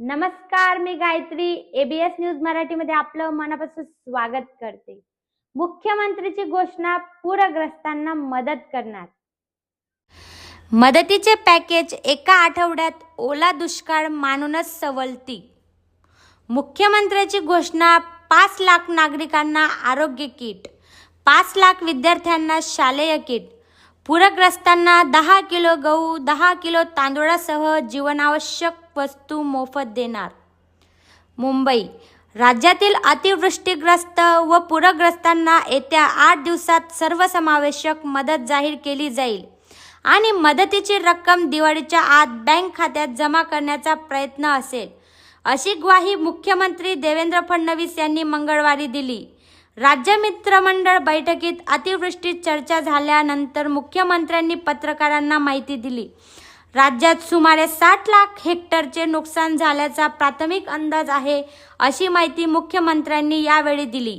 नमस्कार मी Gayatri. ABS news मराठीमध्ये आपलं मनापासून स्वागत करते. मुख्यमंत्रीची घोषणा पूरग्रस्तांना मदत करणार. मदतीचे पॅकेज एका आठवड्यात ओला दुष्काळ मानूनच सवलती. मुख्यमंत्र्याची घोषणा पाच लाख नागरिकांना आरोग्य किट पाच लाख विद्यार्थ्यांना शालेय किट पूरग्रस्तांना दहा किलो गहू दहा किलो तांदूळासह जीवनावश्यक वस्तू मोफत देणार. मुंबई राज्यातील अतिवृष्टीग्रस्त व पूरग्रस्तांना येत्या आठ दिवसात सर्वसमावेशक मदत जाहीर केली जाईल आणि मदतीची रक्कम दिवाळीच्या आत बँक खात्यात जमा करण्याचा प्रयत्न असेल अशी ग्वाही मुख्यमंत्री देवेंद्र फडणवीस यांनी मंगळवारी दिली. राज्य मित्रमंडळ बैठकीत अतिवृष्टी चर्चा झाल्यानंतर मुख्यमंत्र्यांनी पत्रकारांना माहिती दिली. राज्यात सुमारे साठ लाख हेक्टरचे नुकसान झाल्याचा प्राथमिक अंदाज आहे अशी माहिती मुख्यमंत्र्यांनी यावेळी दिली.